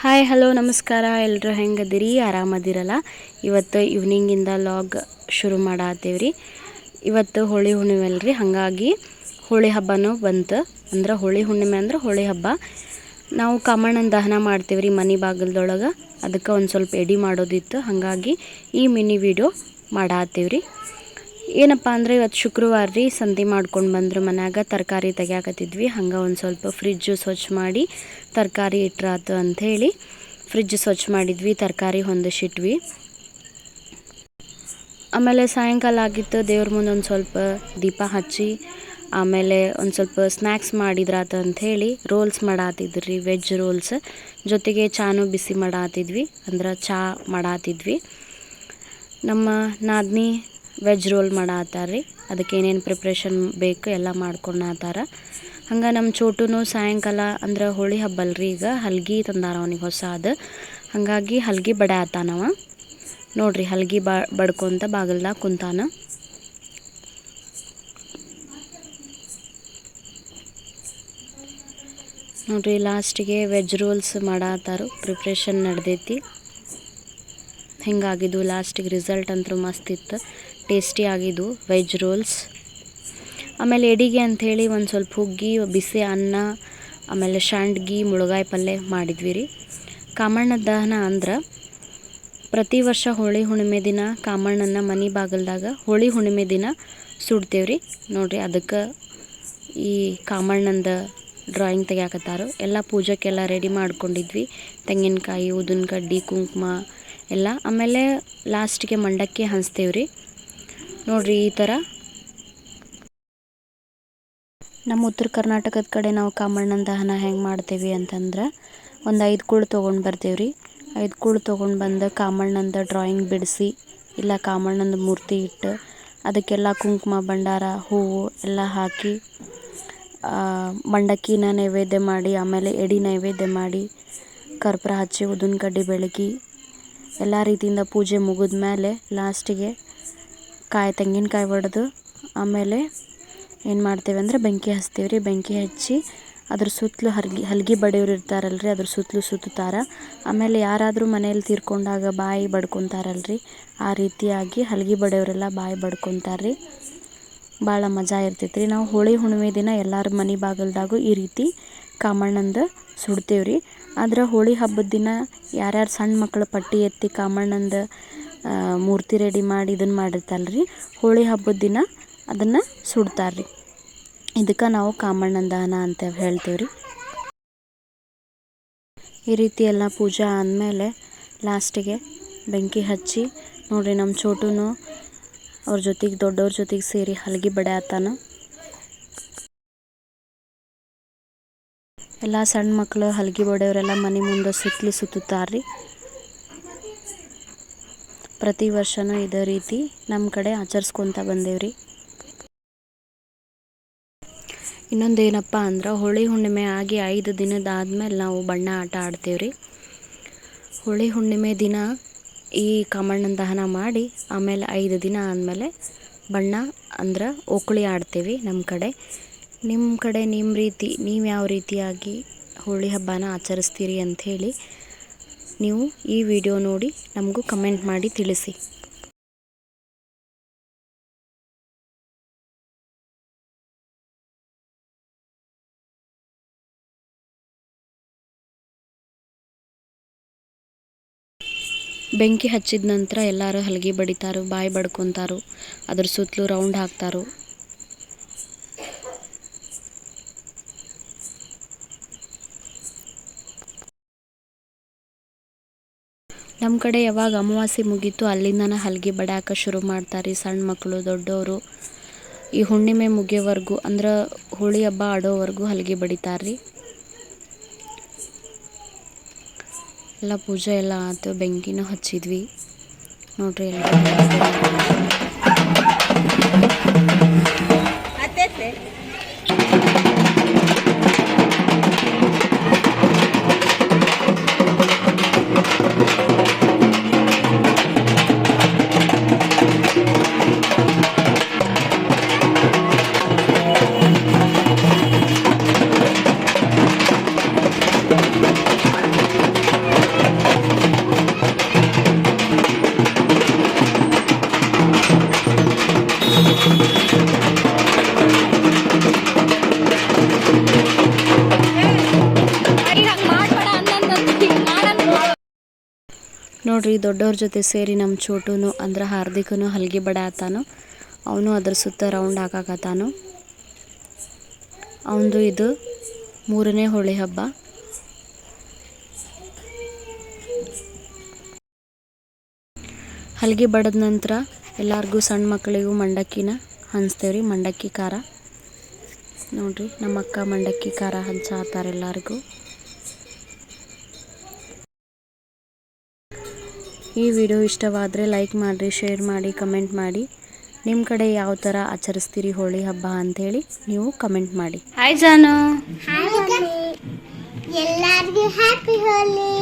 Hi, hello, ನಮಸ್ಕಾರ. ಎಲ್ಲರೂ ಹೆಂಗದಿರಿ? ಆರಾಮದಿರಲ್ಲ? ಇವತ್ತು ಈವ್ನಿಂಗಿಂದ ಲಾಗ್ ಶುರು ಮಾಡಾತ್ತೇವ್ರಿ ಇವತ್ತು ಹೋಳಿ ಹುಣ್ಣಿಮೆ ಅಲ್ರಿ ಹಾಗಾಗಿ ಹೋಳಿ ಹಬ್ಬನೂ ಬಂತು. ಅಂದ್ರೆ ಹೋಳಿ ಹುಣ್ಣಿಮೆ ಅಂದ್ರೆ ಹೋಳಿ ಹಬ್ಬ. ನಾವು ಕಾಮಣ್ಣನ ದಹನ ಮಾಡ್ತೇವ್ರಿ ಮನೆ ಬಾಗಿಲ್ದೊಳಗೆ. ಅದಕ್ಕೆ ಒಂದು ಸ್ವಲ್ಪ ಎಡಿ ಮಾಡೋದಿತ್ತು. ಹಾಗಾಗಿ ಈ ಮಿನಿ ವಿಡಿಯೋ ಮಾಡಾತ್ತೇವ್ರಿ ಏನಪ್ಪ ಅಂದರೆ ಇವತ್ತು ಶುಕ್ರವಾರ ರೀ ಸಂತೆ ಮಾಡ್ಕೊಂಡು ಬಂದರು ಮನ್ಯಾಗ, ತರಕಾರಿ ತೆಗಿಯಾಕತ್ತಿದ್ವಿ. ಹಂಗೆ ಒಂದು ಸ್ವಲ್ಪ ಫ್ರಿಜ್ಜು ಸ್ವಚ್ಛ ಮಾಡಿ ತರಕಾರಿ ಇಟ್ರಾತು ಅಂಥೇಳಿ ಫ್ರಿಜ್ ಸ್ವಚ್ಛ ಮಾಡಿದ್ವಿ, ತರಕಾರಿ ಹೊಂದಿಸಿಟ್ವಿ. ಆಮೇಲೆ ಸಾಯಂಕಾಲ ಆಗಿತ್ತು, ದೇವ್ರ ಮುಂದೆ ಒಂದು ಸ್ವಲ್ಪ ದೀಪ ಹಚ್ಚಿ, ಆಮೇಲೆ ಒಂದು ಸ್ವಲ್ಪ ಸ್ನ್ಯಾಕ್ಸ್ ಮಾಡಿದ್ರಾತು ಅಂಥೇಳಿ ರೋಲ್ಸ್ ಮಾಡಾತಿದ್ರಿ ವೆಜ್ ರೋಲ್ಸ್ ಜೊತೆಗೆ ಚಾನು ಬಿಸಿ ಮಾಡಾತಿದ್ವಿ, ಅಂದ್ರೆ ಚಹಾ ಮಾಡಾತಿದ್ವಿ. ನಮ್ಮ ನಾದ್ನಿ ವೆಜ್ ರೋಲ್ ಮಾಡಾತ್ತಾರ್ರಿ ಅದಕ್ಕೆ ಏನೇನು ಪ್ರಿಪ್ರೇಷನ್ ಬೇಕು ಎಲ್ಲ ಮಾಡ್ಕೊಳತ್ತಾರ ಹಂಗೆ ನಮ್ಮ ಚೋಟುನು ಸಾಯಂಕಾಲ ಅಂದ್ರೆ ಹೋಳಿ ಹಬ್ಬ ಅಲ್ರಿ ಈಗ. ಹಲ್ಗಿ ತಂದಾರ ಅವನಿಗೆ ಹೊಸಾದು ಹಾಗಾಗಿ ಹಲ್ಗಿ ಬಡ್ಯಾತಾನವ ನೋಡ್ರಿ ಹಲ್ಗಿ ಬಾ, ಬಡ್ಕೊಂತ ಬಾಗಿಲ್ದಾಗ ಕುಂತಾನ. ನೋಡ್ರಿ ಲಾಸ್ಟಿಗೆ ವೆಜ್ ರೋಲ್ಸ್ ಮಾಡತ್ತಾರು ಪ್ರಿಪ್ರೇಷನ್ ನಡೆದೈತಿ. ಹಿಂಗಾಗಿದ್ದು ಲಾಸ್ಟಿಗೆ ರಿಸಲ್ಟ್ ಅಂತೂ ಮಸ್ತ್ ಇತ್ತು. ಟೇಸ್ಟಿ ಆಗಿದ್ದು ವೆಜ್ ರೋಲ್ಸ್. ಆಮೇಲೆ ಎಡಿಗೆ ಅಂಥೇಳಿ ಒಂದು ಸ್ವಲ್ಪ ಹುಗ್ಗಿ, ಬಿಸಿ ಅನ್ನ, ಆಮೇಲೆ ಶಾಂಡ್ಗಿ, ಮುಳುಗಾಯಿ ಪಲ್ಯ ಮಾಡಿದ್ವಿ ರೀ. ಕಾಮಣ್ಣ ದಹನ ಅಂದ್ರೆ ಪ್ರತಿ ವರ್ಷ ಹೋಳಿ ಹುಣ್ಣಿಮೆ ದಿನ ಕಾಮಣ್ಣನ ಮನೆ ಬಾಗಿಲ್ದಾಗ ಹೋಳಿ ಹುಣ್ಣಿಮೆ ದಿನ ಸುಡ್ತೇವ್ರಿ ನೋಡಿರಿ ಅದಕ್ಕೆ ಈ ಕಾಮಣ್ಣಂದ ಡ್ರಾಯಿಂಗ್ ತೆಗ್ಯಾಕತ್ತಾರು. ಎಲ್ಲ ಪೂಜೆಗೆಲ್ಲ ರೆಡಿ ಮಾಡ್ಕೊಂಡಿದ್ವಿ. ತೆಂಗಿನಕಾಯಿ ಉದಿನ ಕಡ್ಡಿ ಕುಂಕುಮ, ಎಲ್ಲ. ಆಮೇಲೆ ಲಾಸ್ಟಿಗೆ ಮಂಡಕ್ಕಿ ಹಂಚ್ತೇವ್ರಿ ನೋಡ್ರಿ ಈ ಥರ ನಮ್ಮ ಉತ್ತರ ಕರ್ನಾಟಕದ ಕಡೆ ನಾವು ಕಾಮಣ್ಣನ ದಹನ ಹೆಂಗೆ ಮಾಡ್ತೇವಿ ಅಂತಂದ್ರೆ ಒಂದು ಐದು ಕುಳು ತೊಗೊಂಡು ಬರ್ತೀವ್ರಿ. ಐದು ಕುಳು ತೊಗೊಂಡು ಬಂದು ಕಾಮಣ್ಣಂದ ಡ್ರಾಯಿಂಗ್ ಬಿಡಿಸಿ, ಇಲ್ಲ ಕಾಮಣ್ಣಂದ ಮೂರ್ತಿ ಇಟ್ಟು, ಅದಕ್ಕೆಲ್ಲ ಕುಂಕುಮ, ಭಂಡಾರ, ಹೂವು ಎಲ್ಲ ಹಾಕಿ ಮಂಡಕ್ಕಿನ ನೈವೇದ್ಯ ಮಾಡಿ, ಆಮೇಲೆ ಎಡಿ ನೈವೇದ್ಯ ಮಾಡಿ, ಕರ್ಪೂರ ಹಚ್ಚಿ ಉದ್ದಿನ ಕಡ್ಡಿ ಬೆಳಗಿ, ಎಲ್ಲ ರೀತಿಯಿಂದ ಪೂಜೆ ಮುಗಿದ ಮೇಲೆ ಲಾಸ್ಟಿಗೆ ಕಾಯಿ ತೆಂಗಿನಕಾಯಿ ಒಡೆದು ಆಮೇಲೆ ಏನು ಮಾಡ್ತೇವೆ ಅಂದರೆ ಬೆಂಕಿ ಹಚ್ತೀವಿ ರೀ ಬೆಂಕಿ ಹಚ್ಚಿ ಅದ್ರ ಸುತ್ತಲೂ ಹರ್ಗಿ, ಹಲ್ಗಿ ಇರ್ತಾರಲ್ಲ ರೀ ಅದ್ರ ಸುತ್ತಲೂ ಸುತ್ತಾರ ಆಮೇಲೆ ಯಾರಾದರೂ ಮನೇಲಿ ತೀರ್ಕೊಂಡಾಗ ಬಾಯಿ ಬಡ್ಕೊತಾರಲ್ರಿ. ಆ ರೀತಿಯಾಗಿ ಹಲ್ಗಿ ಬಡಿಯೋರೆಲ್ಲ ಬಾಯಿ ಬಡ್ಕೊತಾರೆ ರೀ ಭಾಳ ಮಜಾ ಇರ್ತೈತೆ ರೀ ನಾವು ಹೋಳಿ ಹುಣ್ಣಿಮೆ ದಿನ ಎಲ್ಲರ ಮನೆ ಬಾಗಿಲ್ದಾಗೂ ಈ ರೀತಿ ಕಾಮಣ್ಣಂದು ಸುಡ್ತೇವೆ ರೀ ಆದ್ರೆ ಹೋಳಿ ಹಬ್ಬದ ದಿನ ಯಾರ್ಯಾರು ಸಣ್ಣ ಮಕ್ಕಳು ಪಟ್ಟಿ ಎತ್ತಿ ಕಾಮಣ್ಣಂದು ಮೂರ್ತಿ ರೆಡಿ ಮಾಡಿ ಇದನ್ನು ಮಾಡಿರ್ತಾರಲ್ರಿ. ಹೋಳಿ ಹಬ್ಬದ ದಿನ ಅದನ್ನು ಸುಡ್ತಾರೆ ರೀ ಇದಕ್ಕೆ ನಾವು ಕಾಮಣ್ಣನ ದಹನ ಅಂತ ಹೇಳ್ತೇವೆ ರೀ ಈ ರೀತಿ ಎಲ್ಲ ಪೂಜೆ ಆದಮೇಲೆ ಲಾಸ್ಟಿಗೆ ಬೆಂಕಿ ಹಚ್ಚಿ ನೋಡಿರಿ ನಮ್ಮ ಚೋಟುನು ಅವ್ರ ಜೊತೆಗೆ ದೊಡ್ಡವ್ರ ಜೊತೆಗೆ ಸೇರಿ ಹಲಗಿ ಆತನ. ಎಲ್ಲ ಸಣ್ಣ ಮಕ್ಕಳು ಹಲಗಿ ಬಡೆಯವರೆಲ್ಲ ಮನೆ ಮುಂದೆ ಸುತ್ತಲಿ ಸುತ್ತುತ್ತಾರೆ ಪ್ರತಿ ವರ್ಷವೂ ಇದೇ ರೀತಿ ನಮ್ಮ ಕಡೆ ಆಚರಿಸ್ಕೊತ ಬಂದೇವ್ರಿ. ಇನ್ನೊಂದು ಏನಪ್ಪ ಅಂದ್ರೆ ಹೋಳಿ ಹುಣ್ಣಿಮೆ ಆಗಿ ಐದು ದಿನದಾದ್ಮೇಲೆ ನಾವು ಬಣ್ಣ ಆಟ ಆಡ್ತೇವ್ರಿ. ಹೋಳಿ ಹುಣ್ಣಿಮೆ ದಿನ ಈ ಕಾಮಣ್ಣನ ದಹನ ಮಾಡಿ ಆಮೇಲೆ ಐದು ದಿನ ಆದಮೇಲೆ ಬಣ್ಣ ಅಂದ್ರೆ ಓಕಳಿ ಆಡ್ತೀವಿ ನಮ್ಮ ಕಡೆ. ನಿಮ್ಮ ಕಡೆ ನಿಮ್ಮ ರೀತಿ, ನೀವು ಯಾವ ರೀತಿಯಾಗಿ ಹೋಳಿ ಹಬ್ಬನ ಆಚರಿಸ್ತೀರಿ ಅಂಥೇಳಿ ನೀವು ಈ ವಿಡಿಯೋ ನೋಡಿ ನಮಗೂ ಕಮೆಂಟ್ ಮಾಡಿ ತಿಳಿಸಿ. ಬೆಂಕಿ ಹಚ್ಚಿದ ನಂತರ ಎಲ್ಲರೂ ಹಲಗೆ ಬಡಿತಾರು, ಬಾಯಿ ಬಡ್ಕೊತಾರು, ಅದ್ರ ಸುತ್ತಲೂ ರೌಂಡ್ ಹಾಕ್ತಾರು. ನಮ್ಮ ಕಡೆ ಯಾವಾಗ ಅಮಾವಾಸ್ಯೆ ಮುಗೀತು ಅಲ್ಲಿಂದನೇ ಹಲ್ಗೆ ಬಡಾಕ ಶುರು ಮಾಡ್ತಾರೆ ಸಣ್ಣ ಮಕ್ಕಳು ದೊಡ್ಡವರು ಈ ಹುಣ್ಣಿಮೆ ಮುಗಿಯೋವರೆಗೂ ಅಂದ್ರೆ ಹೋಳಿ ಹಬ್ಬ ಆಡೋವರೆಗೂ ಹಲ್ಗೆ ಬಡಿತಾರ್ರಿ. ಎಲ್ಲ ಪೂಜೆ ಎಲ್ಲ ಆಯ್ತು ಬೆಂಕಿನೂ ಹಚ್ಚಿದ್ವಿ. ನೋಡ್ರಿ ಎಲ್ಲ. ನೋಡ್ರಿ ದೊಡ್ಡವ್ರ ಜೊತೆ ಸೇರಿ ನಮ್ಮ ಚೋಟುನು, ಅಂದ್ರೆ ಹಾರ್ದಿಕನು ಹಲ್ಗೆ ಬಡ ಆತಾನು. ಅವನು ಅದ್ರ ಸುತ್ತ ರೌಂಡ್ ಹಾಕಾಕತ್ತಾನು. ಅವನದು ಇದು ಮೂರನೇ ಹೋಳಿ ಹಬ್ಬ. ಹಲ್ಗೆ ಬಡದ ನಂತರ ಎಲ್ಲರಿಗೂ ಸಣ್ಣ ಮಕ್ಕಳಿಗೂ ಮಂಡಕ್ಕಿನ ಹಂಚ್ತೇವ್ರಿ, ಮಂಡಕ್ಕಿ ಖಾರ. ನೋಡ್ರಿ ನಮ್ಮ ಅಕ್ಕ ಮಂಡಕ್ಕಿ ಖಾರ ಹಂಚಾತಾರ ಎಲ್ಲರಿಗೂ. ಈ ವಿಡಿಯೋ ಇಷ್ಟವಾದರೆ ಲೈಕ್ ಮಾಡಿರಿ ಶೇರ್ ಮಾಡಿ ಕಮೆಂಟ್ ಮಾಡಿ. ನಿಮ್ಮ ಕಡೆ ಯಾವ ಥರ ಆಚರಿಸ್ತೀರಿ ಹೋಳಿ ಹಬ್ಬ ಅಂಥೇಳಿ ನೀವು ಕಮೆಂಟ್ ಮಾಡಿ. ಹಾಯ್ ಜಾನು ಎಲ್ಲರಿಗೂ ಹ್ಯಾಪಿ ಹೋಲಿ